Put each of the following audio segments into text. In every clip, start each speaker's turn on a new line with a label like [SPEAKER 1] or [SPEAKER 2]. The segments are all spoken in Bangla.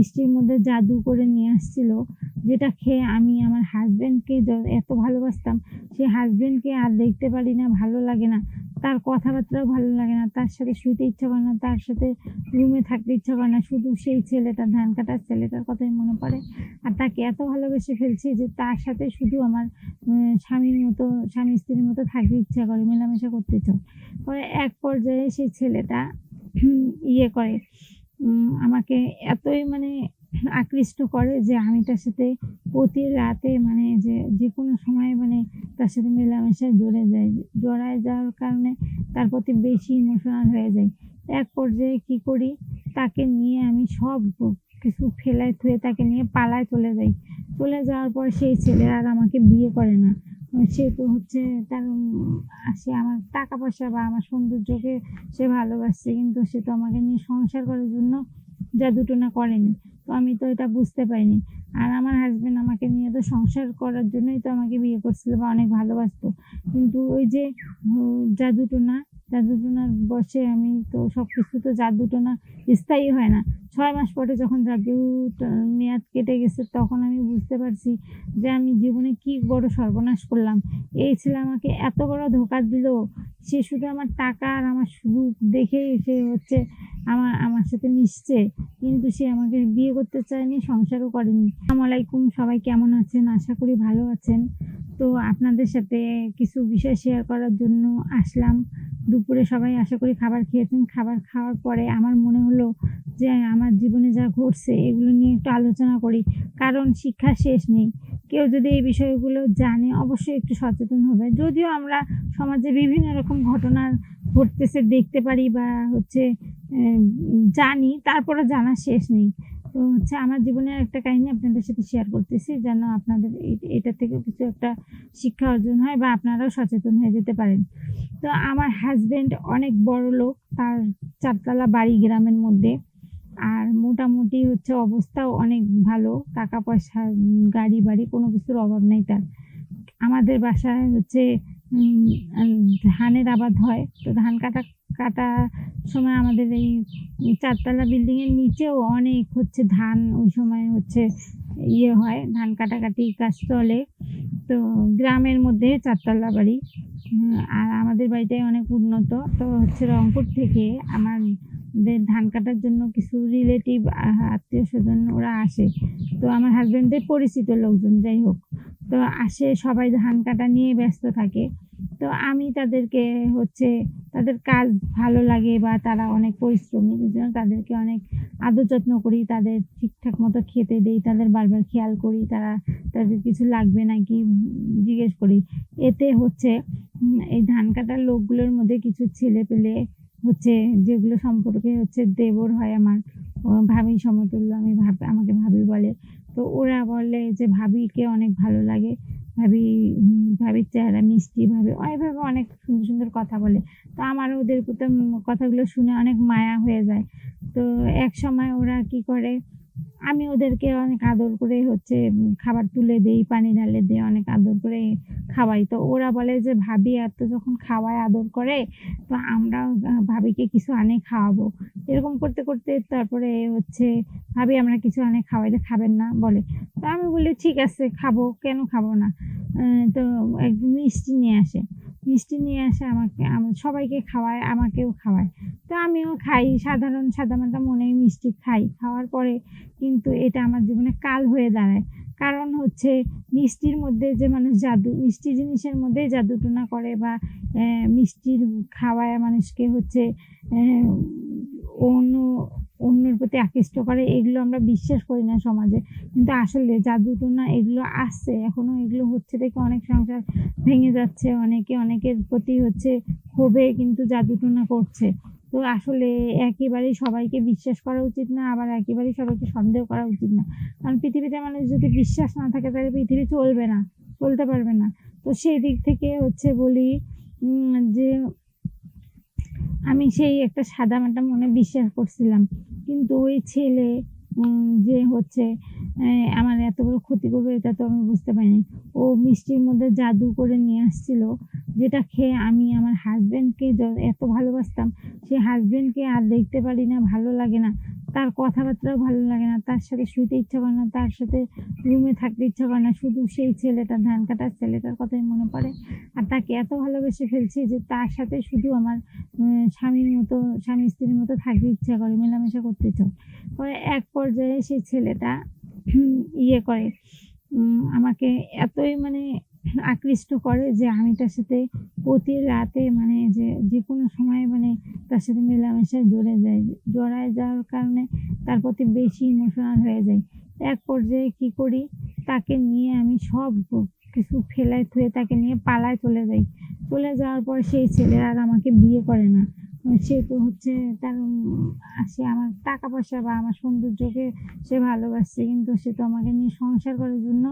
[SPEAKER 1] মিষ্টির মধ্যে জাদু করে নিয়ে আসছিল, যেটা খেয়ে আমি আমার হাজব্যান্ডকে এত ভালোবাসতাম। সেই হাজব্যান্ডকে আর দেখতে পারি না, ভালো লাগে না। তার কথাবার্তাও ভালো লাগে না, তার সাথে শুতে ইচ্ছা করে না, তার সাথে রুমে থাকতে ইচ্ছা করে না। শুধু সেই ছেলেটা, ধান কাটার ছেলেটার কথাই মনে পড়ে। আর তাকে এত ভালোবেসে ফেলছি যে তার সাথে শুধু আমার স্বামীর মতো, স্বামী স্ত্রীর মতো থাকতে ইচ্ছা করে, মেলামেশা করতে চাও পরে এক পর্যায়ে সেই ছেলেটা ইয়ে করে। আমাকে এতই মানে আকৃষ্ট করে যে আমি তার সাথে প্রতি রাতে মানে যে যে কোনো সময় মানে তার সাথে মেলামেশায় জড়ে যাই জড়ায় যাওয়ার কারণে তার প্রতি বেশি ইমোশনাল হয়ে যাই এক পর্যায়ে কি করি, তাকে নিয়ে আমি সব কিছু ফেলায় থুয়ে তাকে নিয়ে পালায় চলে যাই। চলে যাওয়ার পর সেই ছেলে আর আমাকে বিয়ে করে না। সে তো হচ্ছে তার সে আমার টাকা পয়সা বা আমার সৌন্দর্যকে সে ভালোবাসছে কিন্তু সে তো আমাকে নিয়ে সংসার করার জন্য জাদুটোনা করেনি। তো আমি তো এটা বুঝতে পারিনি। আর আমার হাজবেন্ড আমাকে নিয়ে তো সংসার করার জন্যই তো আমাকে বিয়ে করছিল বা অনেক ভালোবাসতো। কিন্তু ওই যে উম, জাদুটোনা জাদুটোনার বসে আমি তো সব কিছু তো জাদুটোনা স্থায়ী হয় না। ছয় মাস পরে যখন জাদু মেয়াদ কেটে গেছে, তখন আমি বুঝতে পারছি যে আমি জীবনে কি বড় সর্বনাশ করলাম। এই ছেলে আমাকে এত বড় ধোকা দিল, সে শুধু আমার টাকা আর আমার সুখ দেখে সে হচ্ছে আমার আমার সাথে মিশছে, কিন্তু সে আমাকে বিয়ে করতে চায়নি, সংসারও করেনি। আলাইকুম, সবাই কেমন আছেন? আশা করি ভালো আছেন। তো আপনাদের সাথে কিছু বিষয় শেয়ার করার জন্য আসলাম। দুপুরে সবাই আশা করি খাবার খেয়েছেন। খাবার খাওয়ার পরে আমার মনে হলো যে আমার জীবনে যা ঘটছে এগুলো নিয়ে একটু আলোচনা করি। কারণ শিক্ষা শেষ নেই। কেউ যদি এই বিষয়গুলো জানে অবশ্যই একটু সচেতন হবে। যদিও আমরা সমাজে বিভিন্ন রকম ঘটনা ঘটতেছে, দেখতে পারি বা হচ্ছে জানি তারপরে জানা শেষ নেই। তো হচ্ছে আমার জীবনের একটা কাহিনী আপনাদের সাথে শেয়ার করতেছি যেন আপনাদের এটা থেকে কিছু একটা শিক্ষা অর্জন হয় বা আপনারাও সচেতন হয়ে যেতে পারেন। তো আমার হাজব্যান্ড অনেক বড় লোক, তার চারতলা বাড়ি গ্রামের মধ্যে। আর মোটামুটি হচ্ছে অবস্থাও অনেক ভালো টাকা পয়সা গাড়ি বাড়ি কোনো কিছুর অভাব নেই তার। আমাদের বাসায় হচ্ছে ধানের আবাদ হয়, তো ধান কাটা কাটা সময় আমাদের এই চারতলা বিল্ডিংয়ের নিচেও অনেক হচ্ছে ধান ওই সময় হচ্ছে ইয়ে হয়, ধান কাটাকাটি কাজ চলে। তো গ্রামের মধ্যে চারতলা বাড়ি। আর আমাদের বাড়িটাই অনেক উন্নত। তো হচ্ছে রংপুর থেকে আমাদের ধান কাটার জন্য কিছু রিলেটিভ আত্মীয় স্বজন ওরা আসে। তো আমার হাজব্যান্ডের পরিচিত লোকজন, যাই হোক। তো আসে, সবাই ধান কাটা নিয়ে ব্যস্ত থাকে। তো আমি তাদেরকে হচ্ছে তাদের কাজ ভালো লাগে বা তারা অনেক পরিশ্রমী, এই জন্য তাদেরকে অনেক আদর যত্ন করি, তাদের ঠিকঠাক মতো খেতে দেই, তাদের বারবার খেয়াল করি, তারা তাদের কিছু লাগবে নাকি জিজ্ঞেস করি। এতে হচ্ছে এই ধান কাটার লোকগুলোর মধ্যে কিছু ছেলে পেলে হচ্ছে, যেগুলো সম্পর্কে হচ্ছে দেবর হয় আমার ভাবি সমতুল্য, আমি ভাব, আমাকে ভাবি বলে। তো ওরা বলে যে ভাবিকে অনেক ভালো লাগে ভাবি ভাবির চেহারা মিষ্টি ভাবে এইভাবে অনেক সুন্দর সুন্দর কথা বলে। তো আমার ওদের কথাগুলো শুনে অনেক মায়া হয়ে যায়। তো এক সময় ওরা কি করে আমি ওদেরকে অনেক আদর করে হচ্ছে খাবার তুলে দেই, পানি ঢালে দিই, অনেক আদর করে খাওয়াই। তো ওরা বলে যে, ভাবি, এত যখন খাওয়ায় আদর করে, তো আমরা ভাবিকে কিছু আনে খাওয়াবো। এরকম করতে করতে তারপরে হচ্ছে, ভাবি, আমরা কিছু আনে খাওয়াইলে খাবেন না? বলে। তো আমি বলি, ঠিক আছে, খাব, কেন খাব না? তো একদিন মিষ্টি নিয়ে আসে। মিষ্টি নিয়ে আসে আমাকে, আম- সবাইকে খাওয়ায়, আমাকেও খাওয়ায়। তো আমিও খাই, সাধারণ, সাদামাটা মনেই মিষ্টি খাই। খাওয়ার পরে কিন্তু এটা আমার জীবনে কাল হয়ে দাঁড়ায়। কারণ হচ্ছে মিষ্টির মধ্যে যে মানুষ জাদু, মিষ্টি জিনিসের মধ্যেই জাদুটোনা করে বা মিষ্টির খাওয়ায় মানুষকে হচ্ছে অন্য, অন্যের প্রতি আকৃষ্ট করে, এগুলো আমরা বিশ্বাস করি না সমাজে। কিন্তু আসলে জাদুটোনা এগুলো আসছে। এখনও এগুলো হচ্ছে দেখে অনেক সংসার ভেঙে যাচ্ছে। অনেকে অনেকের প্রতি হচ্ছে ক্ষোভে কিন্তু জাদুটোনা করছে। তো আসলে একেবারেই সবাইকে বিশ্বাস করা উচিত না, আবার একেবারেই সবাইকে সন্দেহ করা উচিত না। কারণ পৃথিবীতে মানুষ যদি বিশ্বাস না থাকে, তাহলে পৃথিবী চলবে না, চলতে পারবে না। তো সেই দিক থেকে হচ্ছে বলি যে আমি সেই একটা সাদা মাটা মনে বিশ্বাস করছিলাম। কিন্তু ওই ছেলে যে হচ্ছে আমার এত বড় ক্ষতি করবে এটা তো আমি বুঝতে পারিনি। ও মিষ্টির মধ্যে জাদু করে নিয়ে আসছিল, যেটা খেয়ে আমি আমার হাজব্যান্ডকে এত ভালোবাসতাম, সেই হাজব্যান্ডকে আর দেখতে পারি না, ভালো লাগে না। তার কথাবার্তাও ভালো লাগে না। তার সাথে শুইতে ইচ্ছা করে না, তার সাথে রুমে থাকতে ইচ্ছা করে না। শুধু সেই ছেলেটা, ধান কাটার ছেলেটার কথাই মনে পড়ে। আর তাকে এত ভালোবেসে ফেলছি যে তার সাথে শুধু আমার স্বামীর মতো, স্বামী-স্ত্রীর মতো থাকতে ইচ্ছা করে, মেলামেশা করতে ইচ্ছা করে। এক পর্যায়ে সেই ছেলেটা ইয়ে করে, আমাকে এতই মানে আকৃষ্ট করে যে আমি তার সাথে প্রতি রাতে মানে যে যেকোনো সময় মানে তার সাথে মেলামেশায় জড়ে যাই। জড়ায় যাওয়ার কারণে তার প্রতি বেশি ইমোশনাল হয়ে যায় এক পর্যায়ে কি করি, তাকে নিয়ে আমি সব কিছু ফেলায় থুয়ে তাকে নিয়ে পালায় চলে যাই। চলে যাওয়ার পর সেই ছেলে আর আমাকে বিয়ে করে না। সে তো হচ্ছে তার সে আমার টাকা-পয়সা বা আমার সৌন্দর্যকে সে ভালোবাসছে। কিন্তু সে তো আমাকে নিয়ে সংসার করার জন্য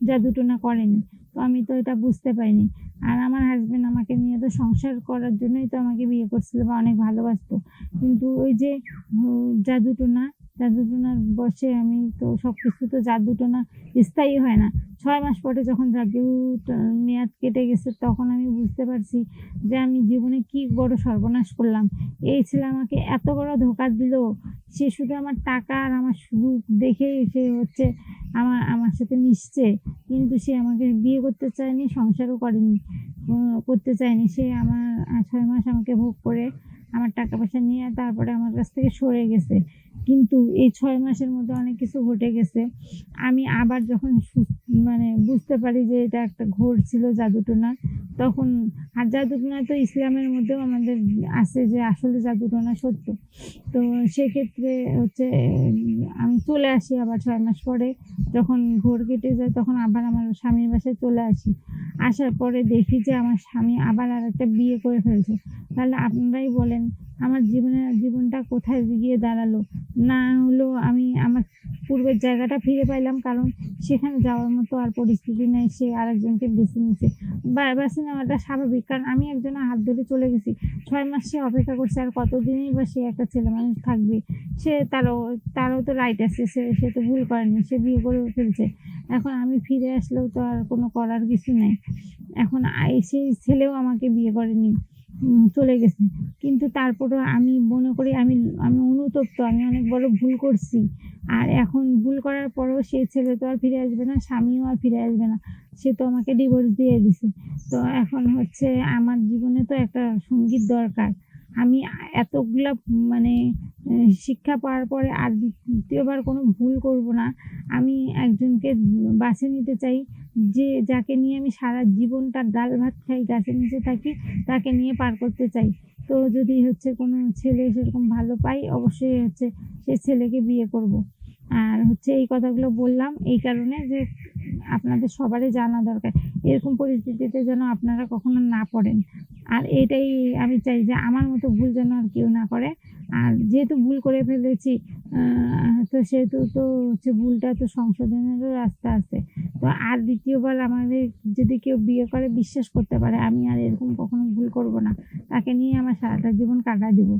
[SPEAKER 1] যা দুটো না করেনি। তো আমি তো এটা বুঝতে পারিনি। আর আমার হাজব্যান্ড আমাকে নিয়ে তো সংসার করার জন্যই তো আমাকে বিয়ে করছিল বা অনেক ভালোবাসতো। কিন্তু ওই যে যা জাদু-টোনা, জাদু-টোনার বশে আমি তো সব কিছু তো জাদু-টোনা স্থায়ী হয় না। ছয় মাস পরে যখন জাদুটা মেয়াদ কেটে গেছে তখন আমি বুঝতে পারছি যে আমি জীবনে কি বড় সর্বনাশ করলাম। এই ছেলে আমাকে এত বড় ধোকা দিল। সে শুধু আমার টাকা আর আমার সুখ দেখেই সে হচ্ছে আমার আমার সাথে মিশছে। কিন্তু সে আমাকে বিয়ে করতে চায়নি, সংসারও করেনি। করতে চায়নি। সে আমার ছয় মাস আমাকে ভোগ করে আমার টাকা-পয়সা নিয়ে তারপরে আমার কাছ থেকে সরে গেছে। কিন্তু এই ছয় মাসের মধ্যে অনেক কিছু ঘটে গেছে। আমি আবার যখন মানে বুঝতে পারি যে এটা একটা ঘোর ছিল জাদু-টোনার, তখন আর জাদুটনা তো ইসলামের মধ্যেও আমাদের আছে যে আসলে জাদুটনা সত্য। তো সেক্ষেত্রে হচ্ছে, আমি চলে আসি আবার ছয় মাস পরে যখন ঘোর কেটে যায়, তখন আবার আমার স্বামীর বাসায় চলে আসি। আসার পরে দেখি যে আমার স্বামী আবার আর একটা বিয়ে করে ফেলছে। তাহলে আপনারাই বলেন আমার জীবনে, জীবনটা কোথায় গিয়ে দাঁড়াল? না হলেও আমি আমার পূর্বের জায়গাটা ফিরে পাইলাম, কারণ সেখানে যাওয়ার মতো আর পরিস্থিতি নেই। সে আরেকজনকে বেছে। বা বেছে নেওয়াটা স্বাভাবিক। কারণ আমি একজনের হাত ধরে চলে গেছি। ছয় মাস সে অপেক্ষা করছে, আর কতদিনই বা সে একটা ছেলে মানুষ থাকবে। সে তারও তারও তো রাইট আছে। সে সে তো ভুল করেনি। সে বিয়ে করে ফেলছে। এখন আমি ফিরে আসলেও তো আর কোনো করার কিছু নেই এখন সেই ছেলেও আমাকে বিয়ে করেনি। চলে গেছে। কিন্তু তারপরেও আমি মনে করি আমি আমি অনুতপ্ত। আমি অনেক বড় ভুল করছি। আর এখন ভুল করার পরেও সে ছেলে তো আর ফিরে আসবে না, স্বামীও আর ফিরে আসবে না। সে তো আমাকে ডিভোর্স দিয়ে দিছে। তো এখন হচ্ছে আমার জীবনে তো একটা সংগীত দরকার। আমি এতগুলো মানে শিক্ষা পাওয়ার পরে আর দ্বিতীয়বার কোনো ভুল করব না। আমি একজনকে বাছে নিতে চাই যে যাকে নিয়ে আমি সারা জীবনটা ডাল ভাত খাই, গাছের নিচে থাকি, তাকে নিয়ে পার করতে চাই। তো যদি হচ্ছে কোনো ছেলে সেরকম ভালো পাই অবশ্যই হচ্ছে সে ছেলেকে বিয়ে করব। আর হচ্ছে এই কথাগুলো বললাম, এই কারণে যে আপনাদের সবারই জানা দরকার। এরকম পরিস্থিতিতে যেন আপনারা কখনো না পড়েন। আর এটাই আমি চাই যে আমার মতো ভুল যেন আর কেউ না করে। আর যেহেতু ভুল করে ফেলেছি তো সেহেতু তো হচ্ছে ভুলটা তো সংশোধনেরও রাস্তা আছে। তো আর দ্বিতীয়বার আমাদের যদি কেউ বিয়ে করে, বিশ্বাস করতে পারে, আমি আর এরকম কখনো ভুল করব না। তাকে নিয়ে আমার সারাটা জীবন কাটা দিব।